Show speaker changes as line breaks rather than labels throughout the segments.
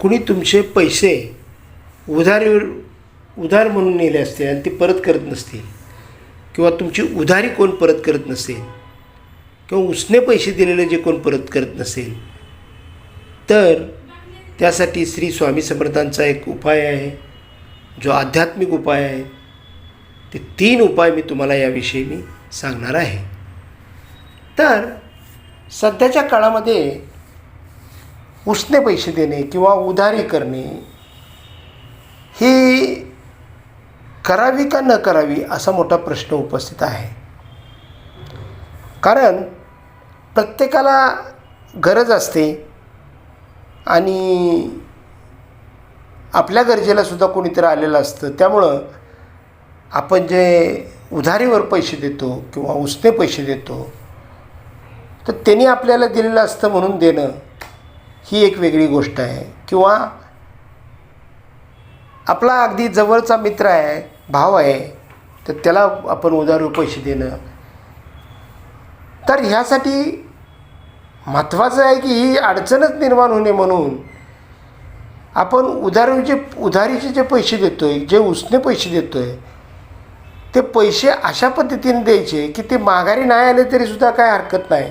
कुणी तुमचे पैसे उधारीवर उधार म्हणून नेले असतील आणि ते परत करत नसतील? किंवा तुमची उधारी कोण परत करत नसेल? किंवा उसने पैसे दिलेले जे कोण परत करत नसेल? तर त्यासाठी श्री स्वामी समर्थांचा एक उपाय आहे जो आध्यात्मिक उपाय आहे. ते तीन उपाय मी तुम्हाला याविषयी मी सांगणार आहे. तर सध्याच्या काळामध्ये उसने पैसे देणे किंवा उधारी करणे ही करावी का न करावी असा मोठा प्रश्न उपस्थित आहे. कारण प्रत्येकाला गरज असते आणि आपल्या गरजेलासुद्धा कोणीतरी आलेलं असतं. त्यामुळं आपण जे उधारीवर पैसे देतो किंवा उसने पैसे देतो तर त्यांनी आपल्याला दिलेलं असतं म्हणून देणं. ही एक वेगळी गोष्ट आहे. किंवा आपला अगदी जवळचा मित्र आहे भाव आहे तर त्याला आपण उदारू पैसे देणं. तर ह्यासाठी महत्त्वाचं आहे की ही अडचणच निर्माण होणे म्हणून आपण उधारीचे उधारीचे जे पैसे देतो आहे जे उसने पैसे देतो आहे ते पैसे अशा पद्धतीने द्यायचे की ते माघारी नाही आले तरीसुद्धा काय हरकत नाही.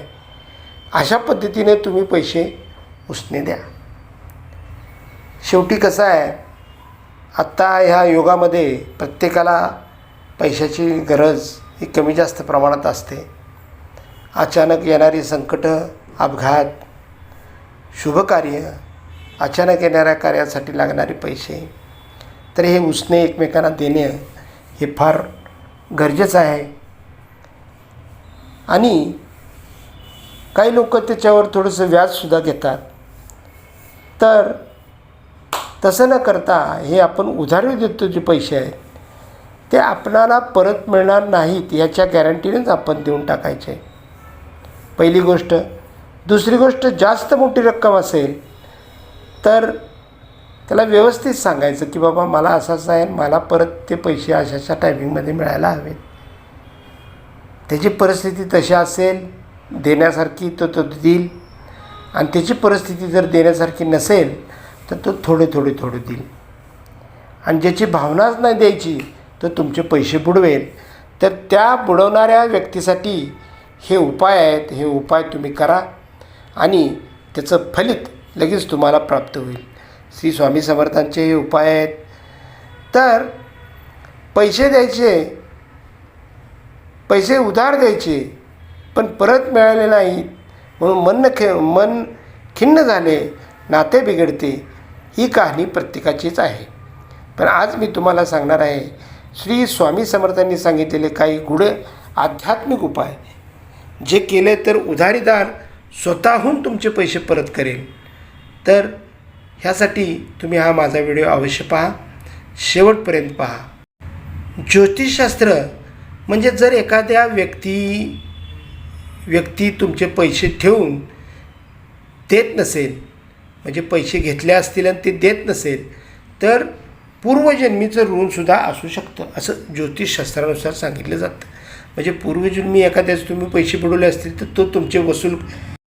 अशा पद्धतीने तुम्ही पैसे उसने द्या। शेवटी कसं आहे आत्ता ह्या युगामध्ये प्रत्येकाला पैशाची गरज ही कमी जास्त प्रमाणात असते. अचानक येणारी संकटं अपघात शुभकार्य अचानक येणाऱ्या कार्यासाठी लागणारे पैसे तर हे उसने एकमेकांना देणे हे फार गरजेचं आहे. आणि काही लोक त्याच्यावर थोडंसं व्याजसुद्धा घेतात तर तसं न करता हे आपण उधारी देतो जे पैसे आहेत ते आपणाला परत मिळणार नाहीत याच्या गॅरंटीनेच आपण देऊन टाकायचे. पहिली गोष्ट. दुसरी गोष्ट जास्त मोठी रक्कम असेल तर त्याला व्यवस्थित सांगायचं की बाबा मला असं असं आहे मला परत ते पैसे अशाच्या टायमिंगमध्ये मिळायला हवेत. त्याची परिस्थिती तशी असेल देण्यासारखी तो तो देईल. आणि त्याची परिस्थिती जर देण्यासारखी नसेल तर तो थोडे थोडे थोडे देईल. आणि ज्याची भावनाच नाही द्यायची तर तुमचे पैसे बुडवेल. तर त्या बुडवणाऱ्या व्यक्तीसाठी हे उपाय आहेत हे उपाय तुम्ही करा आणि त्याचं फलित लगेच तुम्हाला प्राप्त होईल. श्री स्वामी समर्थांचे हे उपाय आहेत. तर पैसे द्यायचे पैसे उधार द्यायचे पण परत मिळाले नाहीत. म्हणून मन खे मन खिन्न झाले नाते बिघडते ही कहाणी प्रत्येकाचीच आहे. पण आज मी तुम्हाला सांगणार आहे श्री स्वामी समर्थांनी सांगितलेले काही गुढ आध्यात्मिक उपाय. जे केले तर उधारीदार स्वतःहून तुमचे पैसे परत करेल. तर ह्यासाठी तुम्ही हा माझा व्हिडिओ अवश्य पहा. शेवटपर्यंत पहा. ज्योतिषशास्त्र म्हणजे जर एखाद्या व्यक्ती व्यक्ती तुमचे पैसे ठेवून देत नसेल म्हणजे पैसे घेतले असतील आणि ते देत नसेल तर पूर्वजन्मीचं ऋणसुद्धा असू शकतं असं ज्योतिषशास्त्रानुसार सांगितलं जातं. म्हणजे पूर्वजन्मी एखाद्याच तुम्ही पैसे बुडवले असतील तर तो तुमचे वसूल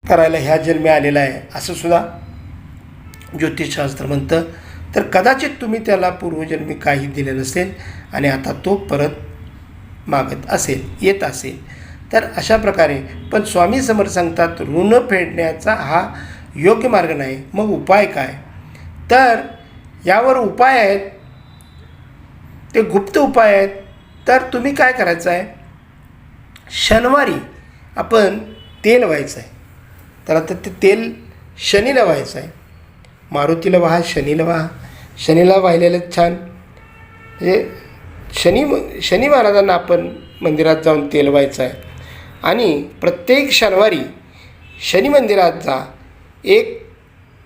करायला ह्या जन्मी आलेला आहे असं सुद्धा ज्योतिषशास्त्र म्हणतं. तर कदाचित तुम्ही त्याला पूर्वजन्मी काही दिले नसेल आणि आता तो परत मागत असेल येत असेल. तर अशा प्रकारे पण स्वामी समर्थ सांगतात ऋण फेडण्याचा हा योग्य मार्ग नाही. मग उपाय काय? तर यावर उपाय आहेत. ते गुप्त उपाय आहेत. तर तुम्ही काय करायचं आहे शनिवारी आपण तेल व्हायचं आहे तर आता ते तेल शनीला व्हायचं आहे मारुतीला वाहा शनीला वाहा. शनीला वाहिलेलं छान. म्हणजे शनी शनी महाराजांना आपण मंदिरात जाऊन तेल व्हायचं आहे आणि प्रत्येक शनिवारी शनी मंदिरात जा. एक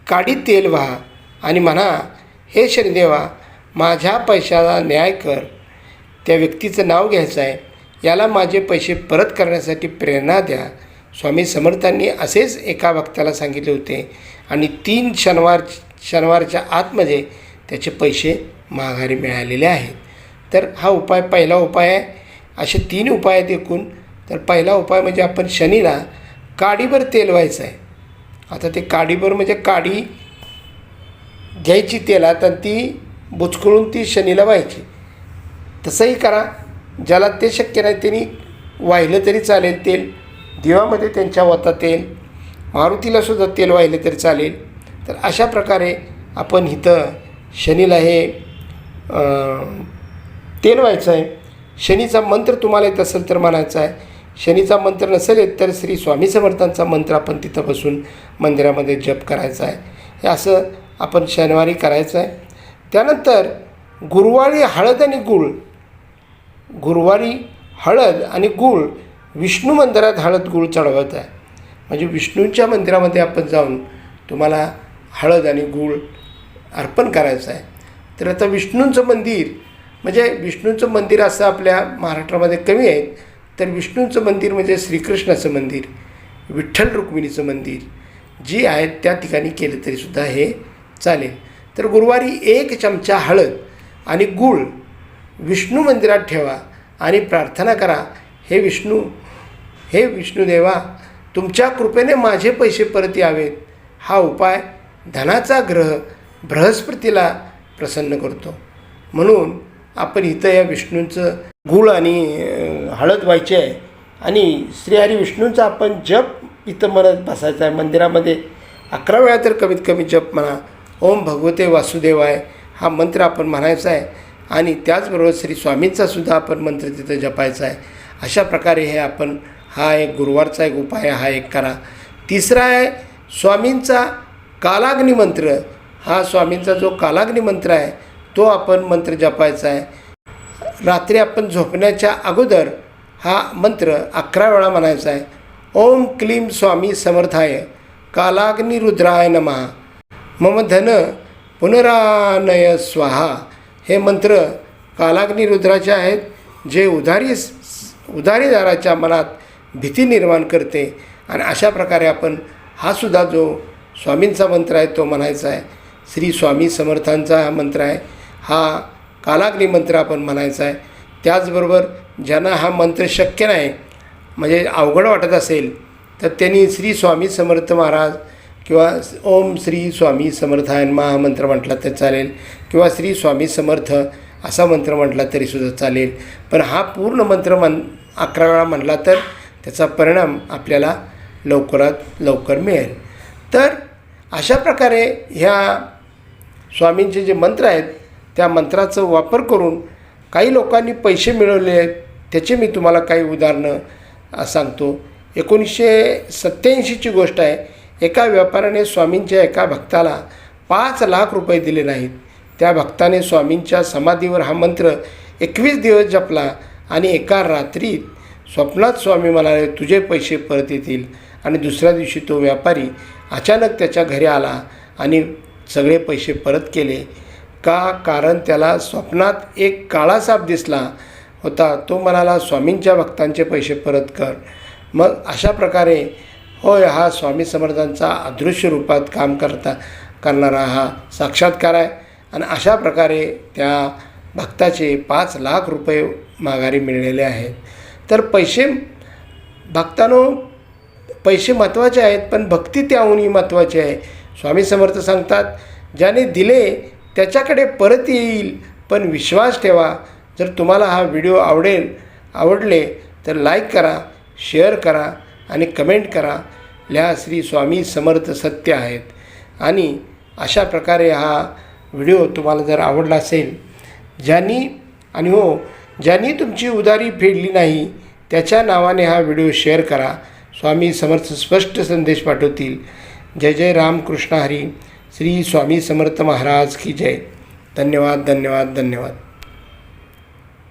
काडी तेल व्हा आणि म्हणा हे शनिदेवा माझ्या पैशाला न्याय कर. त्या व्यक्तीचं नाव घ्यायचं आहे. याला माझे पैसे परत करण्यासाठी प्रेरणा द्या. स्वामी समर्थांनी असेच एका भक्ताला सांगितले होते. आणि तीन शनिवार शनिवारच्या आतमध्ये त्याचे पैसे माघारी मिळालेले आहेत. तर हा उपाय पहिला उपाय आहे. असे तीन उपाय आहेत एकूण तर पहिला उपाय म्हणजे आपण शनीला काडीभर तेल व्हायचं आहे. आता ते काडीभर म्हणजे काडी घ्यायची तेलात आणि ती बुचकळून ती शनीला व्हायची. तसंही करा. ज्याला ते शक्य नाही त्यांनी वाहिलं तरी चालेल तेल. दिवामध्ये त्यांच्या वता तेल. मारुतीला सुद्धा तेल वाहिलं तरी चालेल. तर अशा प्रकारे आपण इथं शनीला हे तेल व्हायचं आहे. शनीचा मंत्र तुम्हाला येत असेल तर म्हणायचा आहे शनीचा मंत्र नसेल येत तर श्री स्वामी समर्थांचा मंत्र आपण तिथं बसून मंदिरामध्ये जप करायचा आहे. हे असं आपण शनिवारी करायचं आहे. त्यानंतर गुरुवारी हळद आणि गूळ. गुरुवारी हळद आणि गूळ. विष्णू मंदिरात हळद गूळ चढवत आहे. म्हणजे विष्णूंच्या मंदिरामध्ये आपण जाऊन तुम्हाला हळद आणि गूळ अर्पण करायचं आहे. तर आता विष्णूंचं मंदिर म्हणजे विष्णूंचं मंदिर असं आपल्या महाराष्ट्रामध्ये कमी आहे. तर विष्णूंचं मंदिर म्हणजे श्रीकृष्णाचं मंदिर विठ्ठल रुक्मिणीचं मंदिर जी आहेत त्या ठिकाणी केलं तरीसुद्धा हे चालेल. तर गुरुवारी एक चमचा हळद आणि गूळ विष्णू मंदिरात ठेवा आणि प्रार्थना करा हे विष्णू हे विष्णुदेवा तुमच्या कृपेने माझे पैसे परत यावेत. हा उपाय धनाचा ग्रह बृहस्पतीला प्रसन्न करतो. म्हणून आपण इथं या विष्णूंचं गूळ आणि हळद व्हायची आहे. आणि श्रीहरी विष्णूंचा आपण जप इथं म्हणत बसायचा आहे. मंदिरामध्ये अकरा वेळा तर कमीत कमी जप म्हणा. ओम भगवते वासुदेवाय हा मंत्र आपण म्हणायचा आहे. आणि त्याचबरोबर श्री स्वामींचासुद्धा आपण मंत्र तिथं जपायचा आहे. अशा प्रकारे हे आपण हा एक गुरुवारचा एक उपाय हा एक करा. तिसरा आहे स्वामींचा कालाग्नी मंत्र. हा स्वामींचा जो कालाग्नी मंत्र आहे तो आपण मंत्र जपायचा आहे. रात्री आपण झोपण्याच्या अगोदर हा मंत्र अकरा वेळा म्हणायचा आहे. ओम क्लीम स्वामी समर्थाय. कालाग्निरुद्राय रुद्राय नमः. मम धन पुनरानय स्वाहा. हे मंत्र कालाग्निरुद्राचे आहेत जे उधारी उधारीदाराच्या मनात भीती निर्माण करते. आणि अशा प्रकारे आपण हा सुद्धा जो स्वामींचा मंत्र आहे तो म्हणायचा आहे. श्री स्वामी समर्थांचा हा मंत्र आहे. हा कालाग्नी मंत्र आपण म्हणायचा आहे. त्याचबरोबर ज्यांना हा मंत्र शक्य नाही म्हणजे अवघड वाटत असेल तर त्यांनी श्री स्वामी समर्थ महाराज किंवा ओम श्री स्वामी समर्थायन हा मंत्र म्हटला तर चालेल किंवा श्री स्वामी समर्थ असा मंत्र म्हटला तरीसुद्धा चालेल. पण हा पूर्ण मंत्र मन अकरा वेळा म्हटला तर त्याचा परिणाम आपल्याला लवकरात लवकर मिळेल. तर अशा प्रकारे ह्या स्वामींचे जे मंत्र आहेत त्या मंत्राचा वापर करून काही लोकांनी पैसे मिळवले आहेत त्याचे मी तुम्हाला काही उदाहरणं सांगतो. एकोणीसशे सत्त्याऐंशीची गोष्ट आहे एका व्यापाऱ्याने स्वामींच्या एका भक्ताला पाच लाख रुपये दिले नाहीत. त्या भक्ताने स्वामींच्या समाधीवर हा मंत्र एकवीस दिवस जपला आणि एका रात्रीत स्वप्नात स्वामी म्हणाले तुझे पैसे परत येतील. आणि दुसऱ्या दिवशी तो व्यापारी अचानक त्याच्या घरी आला आणि सगळे पैसे परत केले. का? कारण त्याला स्वप्नात एक काळा साप दिसला होता. तो म्हणाला स्वामींच्या भक्तांचे पैसे परत कर. मग अशा प्रकारे होय हा स्वामी समर्थांचा अदृश्य रूपात काम करता करणारा हा साक्षात्कार आहे. आणि अशा प्रकारे त्या भक्ताचे पाच लाख रुपये माघारी मिळलेले आहेत. तर पैसे भक्तानो पैसे महत्त्वाचे आहेत पण भक्ती त्याहूनही महत्त्वाची आहे. स्वामी समर्थ सांगतात ज्याने दिले त्याच्याकडे परत येईल पण विश्वास ठेवा जर तुम्हाला हा व्हिडिओ आवडेल आवडले तर लाईक करा शेअर करा आणि कमेंट करा. लिहा श्री स्वामी समर्थ सत्य आहेत. आणि अशा प्रकारे हा व्हिडिओ तुम्हाला जर आवडला असेल ज्यांनी आणि हो ज्यांनी तुमची उदारी फेडली नाही त्याच्या नावाने हा व्हिडिओ शेअर करा. स्वामी समर्थ स्पष्ट संदेश पाठवतील. जय जय रामकृष्ण हरी. श्री स्वामी समर्थ महाराज की जय. धन्यवाद धन्यवाद धन्यवाद.